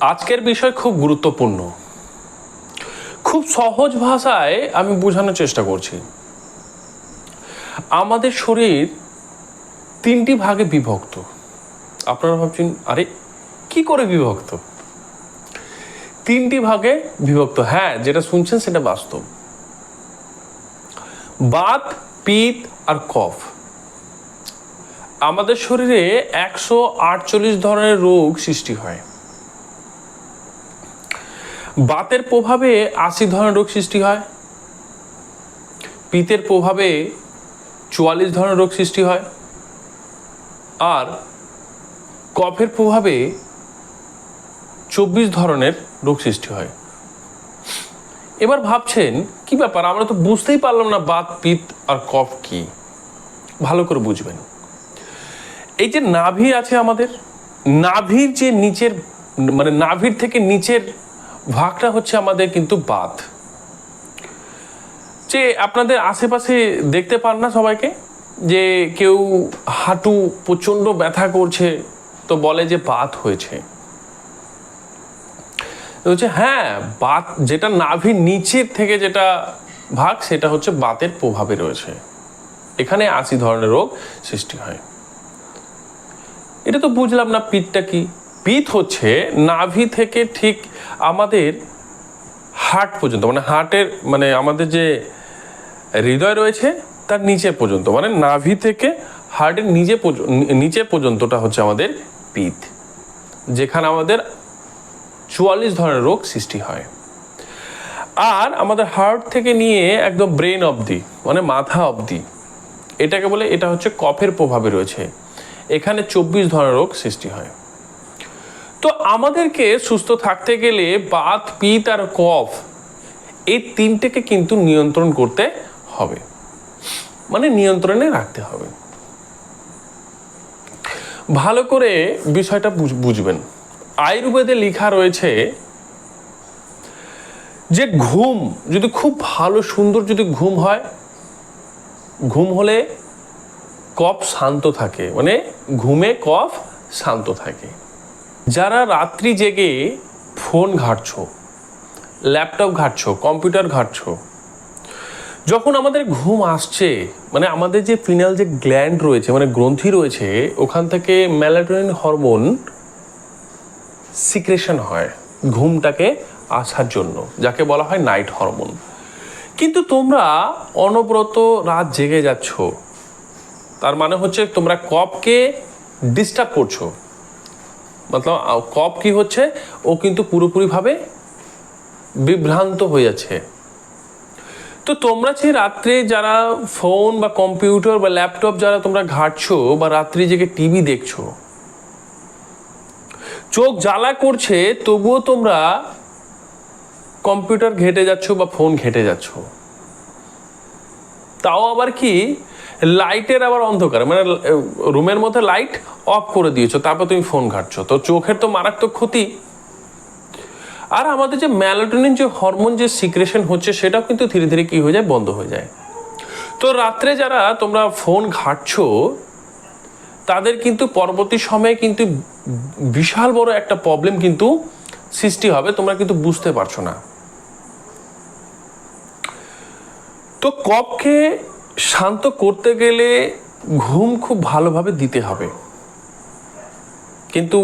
আজকের বিষয় খুব গুরুত্বপূর্ণ। খুব সহজ ভাষায় আমি বোঝানোর চেষ্টা করছি। আমাদের শরীর তিনটি ভাগে বিভক্ত। আপনারা ভাবছেন, আরে, কি করে বিভক্ত? তিনটি ভাগে বিভক্ত। হ্যাঁ যেটা শুনছেন সেটা বাস্তব। বাত, পিত আর কফ। আমাদের শরীরে একশো আটচল্লিশ ধরনের রোগ সৃষ্টি হয়। বাতের প্রভাবে আশি ধরনের রোগ সৃষ্টি হয়। পিতের প্রভাবে চুয়াল্লিশ ধরনের রোগ সৃষ্টি হয়। আর কফের প্রভাবে চব্বিশ ধরনের রোগ সৃষ্টি হয়। এবার ভাবছেন, কি ব্যাপার? আমরা তো বুঝতেই পারলাম না বাত, পিত আর কফ কি। ভালো করে বুঝবেন। এই যে নাভি আছে আমাদের, নাভির যে নিচের মানে নাভির থেকে নিচের ভাগটা হচ্ছে আমাদের কিন্তু বাত যে আপনাদের আশেপাশে দেখতে পান না সবাইকে? যে কেউ হাঁটু প্রচণ্ড ব্যথা করছে, তো বলে যে বাত হয়েছে। হচ্ছে হ্যাঁ বাত যেটা নাভির নিচের থেকে যেটা ভাগ, সেটা হচ্ছে বাতের প্রভাবে রয়েছে। এখানে আশি ধরনের রোগ সৃষ্টি হয়। এটা তো বুঝলাম না, পিঠটা কি? পিঠ হচ্ছে নাভি থেকে ঠিক আমাদের হার্ট পর্যন্ত মানে হার্টের মানে আমাদের যে হৃদয় রয়েছে তার নিচে পর্যন্ত মানে নাভি থেকে হার্টের নিচে নিচে পর্যন্তটা হচ্ছে আমাদের পিত যেখানে আমাদের চুয়াল্লিশ ধরনের রোগ সৃষ্টি হয়। আর আমাদের হার্ট থেকে নিয়ে একদম ব্রেন অবধি মানে মাথা অবধি, এটাকে বলে এটা হচ্ছে কফের প্রভাবে রয়েছে, এখানে চব্বিশ ধরনের রোগ সৃষ্টি হয়। তো আমাদেরকে সুস্থ থাকতে গেলে বাত, পিত আর কফ এই তিনটেকে কিন্তু নিয়ন্ত্রণ করতে হবে। মানে নিয়ন্ত্রণে রাখতে হবে। ভালো করে বিষয়টা বুঝবেন। আয়ুর্বেদে লেখা রয়েছে যে ঘুম, যদি খুব ভালো, সুন্দর যদি ঘুম হয়, ঘুম হলে কফ শান্ত থাকে। মানে ঘুমে কফ শান্ত থাকে। যারা রাত্রি জেগে ফোন ঘাটছো, ল্যাপটপ ঘাটছো, কম্পিউটার ঘাটছো, যখন আমাদের ঘুম আসছে মানে আমাদের যে ফিনাল যে গ্ল্যান্ড রয়েছে মানে গ্রন্থি রয়েছে, ওখান থেকে ম্যালাটোনিন হরমোন সিক্রেশন হয় ঘুমটাকে আসার জন্য, যাকে বলা হয় নাইট হরমোন। কিন্তু তোমরা অনবরত রাত জেগে যাচ্ছ, তার মানে হচ্ছে তোমরা কপকে ডিস্টার্ব করছ। মতলব কপ কি হচ্ছে ও কিন্তু পুরোপুরিভাবে বিভ্রান্ত হয়ে যাচ্ছে তো তোমরা যে রাত্রে যারা ফোন বা কম্পিউটার বা ল্যাপটপ যারা তোমরা ঘাটছো বা রাত্রি জেগে টিভি দেখছ চোখ জ্বালা করছে তবুও তোমরা কম্পিউটার ঘেটে যাচ্ছ বা ফোন ঘেটে যাচ্ছ তাও আবার কি লাইটের আবার অন্ধকার মানে রুমের মধ্যে লাইট অফ করে দিয়েছ, তারপর তুমি ফোন ঘাটছো। তো চোখের তো মারাত্মক ক্ষতি। আর আমাদের যে ম্যালাটোনিন যে হরমোন যে সিক্রেশন হচ্ছে, সেটাও কিন্তু ধীরে ধীরে কি হয়ে যায়? বন্ধ হয়ে যায়। তো রাত্রে যারা তোমরা ফোন ঘাটছো, তাদের কিন্তু পরবর্তী সময়ে কিন্তু বিশাল বড় একটা প্রবলেম কিন্তু সৃষ্টি হবে, তোমরা কিন্তু বুঝতে পারছ না। তো কপকে শান্ত করতে গেলে ঘুম খুব ভালোভাবে দিতে হবে। কিন্তু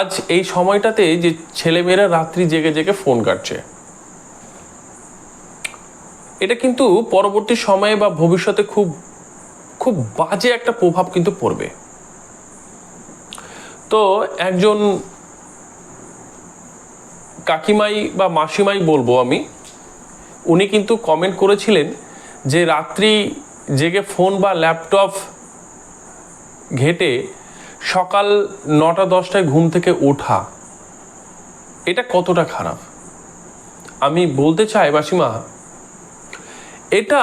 আজ এই সময়টাতে যে ছেলেমেয়েরা রাত্রি জেগে জেগে ফোন কাটছে, এটা কিন্তু পরবর্তী সময়ে বা ভবিষ্যতে খুব খুব বাজে একটা প্রভাব কিন্তু পড়বে। তো একজন কাকিমাই বা মাসিমাই বলব আমি, উনি কিন্তু কমেন্ট করেছিলেন যে রাত্রি জেগে ফোন বা ল্যাপটপ ঘেটে সকাল নটা দশটায় ঘুম থেকে ওঠা, এটা কতটা খারাপ? আমি বলতে চাই বাসিমা এটা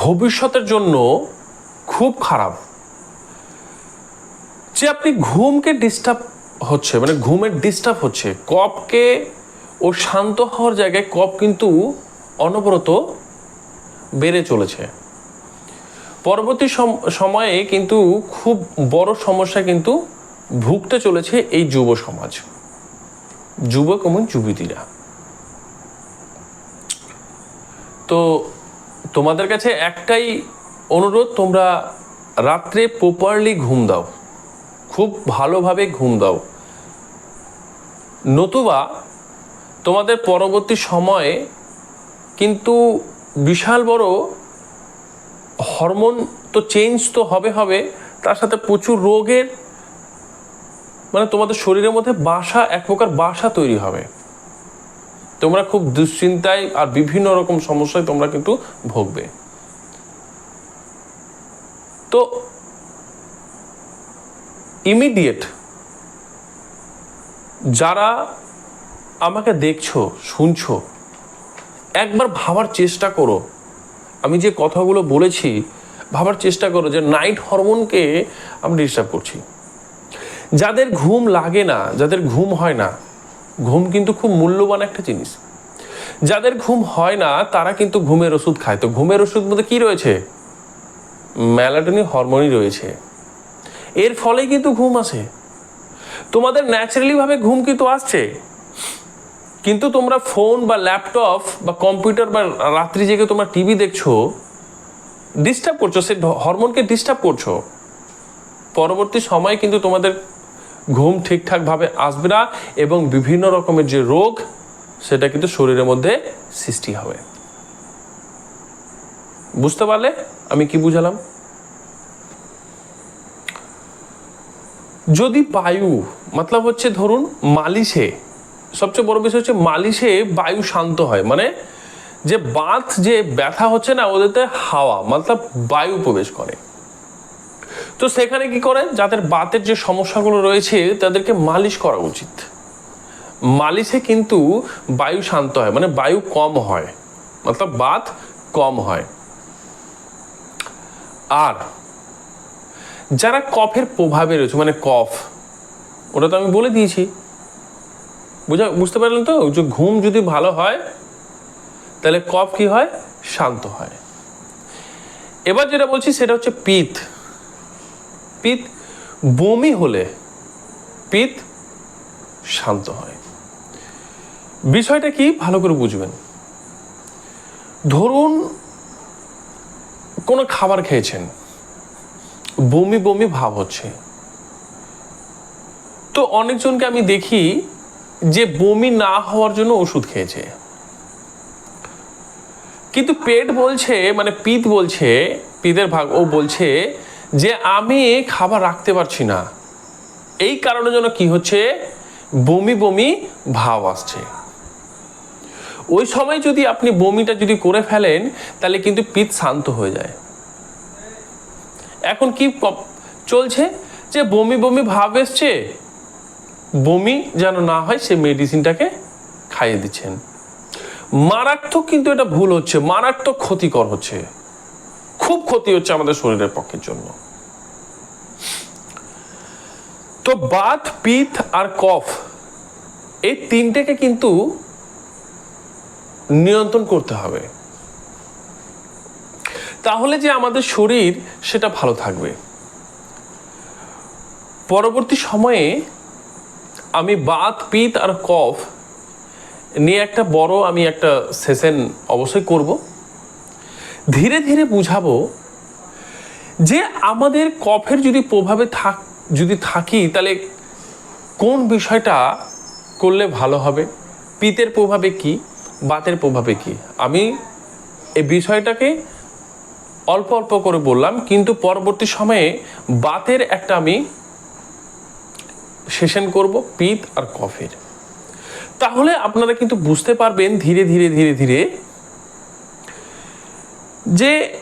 ভবিষ্যতের জন্য খুব খারাপ। যে আপনি ঘুমকে ডিস্টার্ব হচ্ছে মানে ঘুমের ডিস্টার্ব হচ্ছে, কপকে ও শান্ত হওয়ার জায়গায় কপ কিন্তু অনবরত বেড়ে চলেছে। পরবর্তী সম- সময়ে কিন্তু খুব বড় সমস্যা কিন্তু ভুগতে চলেছে এই যুব সমাজ। যুবক এবং যুবতীরা। তো তোমাদের কাছে একটাই অনুরোধ, তোমরা রাত্রে প্রপারলি ঘুম দাও। খুব ভালোভাবে ঘুম দাও। নতুবা তোমাদের পরবর্তী সময়ে কিন্তু বিশাল বড় হরমোন তো চেঞ্জ তো হবে হবে, তার সাথে প্রচুর রোগের মানে তোমাদের শরীরের মধ্যে বাসা, এক প্রকার বাসা তৈরি হবে। তোমরা খুব দুশ্চিন্তায় আর বিভিন্ন রকম সমস্যায় তোমরা কিন্তু ভোগবে। তো ইমিডিয়েট যারা আমাকে দেখছ, শুনছো একবার ভাবার চেষ্টা করো। আমি যে কথাগুলো বলেছি, ভাবার চেষ্টা করো যে নাইট হরমোনকে আমি ডিস্টার্ব করছি। যাদের ঘুম লাগে না, যাদের ঘুম হয় না, ঘুম কিন্তু খুব মূল্যবান একটা জিনিস। যাদের ঘুম হয় না, তারা কিন্তু ঘুমের ওষুধ খায়। তো ঘুমের ওষুধ মধ্যে কি রয়েছে? ম্যালাটনি হরমোনই রয়েছে। এর ফলেই কিন্তু ঘুম আসে। তোমাদের ন্যাচারালি ভাবে ঘুম কিন্তু আসছে। কিন্তু তোমরা ফোন বা ল্যাপটপ বা কম্পিউটার বা রাত্রি জেগে তোমরা টিভি দেখছ ডিস্টার্ব করছ সে হরমোনকে ডিস্টার্ব করছ। পরবর্তী সময়ে কিন্তু তোমাদের ঘুম ঠিকঠাকভাবে আসবে না এবং বিভিন্ন রকমের যে রোগ, সেটা কিন্তু শরীরের মধ্যে সৃষ্টি হবে। বুঝতে পারলে? আমি কি বুঝালাম? যদি বায়ু, মতলব হচ্ছে ধরুন মালিশে সবচেয়ে বড় বিষয় হচ্ছে মালিশে বায়ু শান্ত হয়। মানে যে বাঁধ যে ব্যথা হচ্ছে না, ওদেরতে হাওয়া মতলব বায়ু প্রবেশ করে। তো সেখানে কি করে? যাদের বাতের যে সমস্যাগুলো রয়েছে, তাদেরকে মালিশ করা উচিত। মালিশে কিন্তু বায়ু শান্ত হয় মানে বায়ু কম হয়। মতলব বাত কম হয়। আর যারা কফের প্রভাবে রয়েছে মানে কফ, ওটা তো আমি বলে দিয়েছি বুঝা, বুঝতে পারলেন তো? যে ঘুম যদি ভালো হয়, তাহলে কফ কি হয়? শান্ত হয়। এবার যেটা বলছি, সেটা হচ্ছে পিত। পিত বমি হলে পিত শান্ত হয়। বিষয়টা কি? ভালো করে বুঝবেন। ধরুন, কোনো খাবার খেয়েছেন। বমি বমি ভাব হচ্ছে। তো অনেকজনকে আমি দেখি যে বমি না হওয়ার জন্য ওষুধ খেয়েছে। কিন্তু পেট বলছে মানে পিত বলছে, পিতের ভাগ, ও বলছে যে আমি খাবার রাখতে পারছি না। এই কারণের জন্য কি হচ্ছে? বমি বমি ভাব আসছে। ওই সময় যদি আপনি বমিটা যদি করে ফেলেন, তাহলে কিন্তু পিত শান্ত হয়ে যায়। এখন কি চলছে? যে বমি বমি ভাব এসছে বমি যেন না হয় সে মেডিসিনটাকে খাইয়ে দিচ্ছেন। মারাত্মক কিন্তু এটা ভুল হচ্ছে, মারাত্মক ক্ষতিকর হচ্ছে। খুব ক্ষতি হচ্ছে আমাদের শরীরের পক্ষের জন্য। তো বাত পিত আর কফ, এই তিনটেকে কিন্তু নিয়ন্ত্রণ করতে হবে। তাহলে যে আমাদের শরীর সেটা ভালো থাকবে। পরবর্তী সময়ে আমি বাত, পিত আর কফ নিয়ে একটা বড় আমি একটা সেশন অবশ্যই করব। ধীরে ধীরে বুঝাবো যে আমাদের কফের যদি প্রভাবে থাক, যদি থাকি তাহলে কোন বিষয়টা করলে ভালো হবে? পিতের প্রভাবে কি? বাতের প্রভাবে কি? আমি এই বিষয়টাকে অল্প অল্প করে বললাম, কিন্তু পরবর্তী সময়ে বাতের একটা আমি সেশন করব, পিত আর কফের। তাহলে আপনারা কিন্তু বুঝতে পারবেন ধীরে ধীরে ধীরে ধীরে যে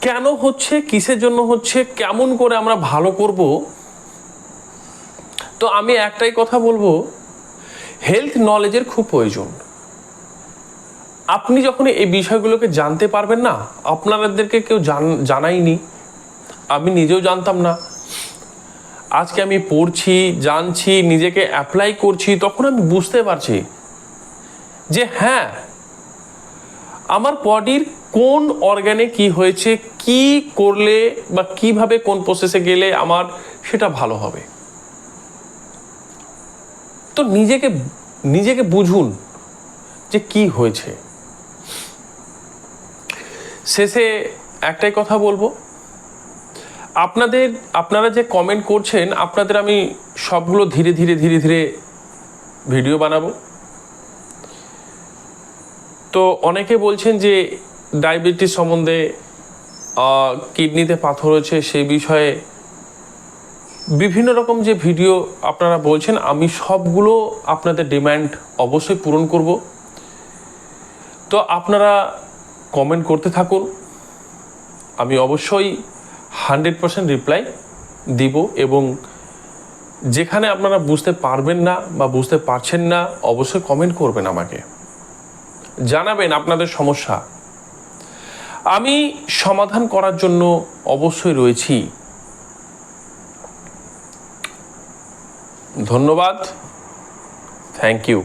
কেন হচ্ছে, কিসের জন্য হচ্ছে, কেমন করে আমরা ভালো করব। তো আমি একটাই কথা বলব হেলথ নলেজের খুব প্রয়োজন। আপনি যখন এই বিষয়গুলোকে জানতে পারবেন না, আপনাদেরকে কেউ জান- জানায়নি, আমি নিজেও জানতাম না। আজকে আমি পড়ছি, জানছি, নিজেকে অ্যাপ্লাই করছি, তখন আমি বুঝতে পারছি যে হ্যাঁ আমার বডির কোন অর্গানে কি হয়েছে, কি করলে বা কীভাবে কোন প্রসেসে গেলে আমার সেটা ভালো হবে। তো নিজেকে নিজেকে বুঝুন যে কি হয়েছে। শেষে একটাই কথা বলব আপনাদের, আপনারা যে কমেন্ট করছেন, আপনাদের আমি সবগুলো ধীরে ধীরে ধীরে ধীরে ভিডিও বানাবো। তো অনেকে বলছেন যে ডায়াবেটিস সম্বন্ধে কিডনিতে পাথর হয়েছে সেই বিষয়ে বিভিন্ন রকম যে ভিডিও আপনারা বলছেন, আমি সবগুলো আপনাদের ডিম্যান্ড অবশ্যই পূরণ করব। তো আপনারা কমেন্ট করতে থাকুন। আমি অবশ্যই হান্ড্রেড পার্সেন্ট রিপ্লাই দিব এবং যেখানে আপনারা বুঝতে পারবেন না বা বুঝতে পারছেন না, অবশ্যই কমেন্ট করবেন আমাকে। জানাবেন আপনাদের সমস্যা। আমি সমাধান করার জন্য অবশ্যই রয়েছি। ধন্যবাদ। Thank you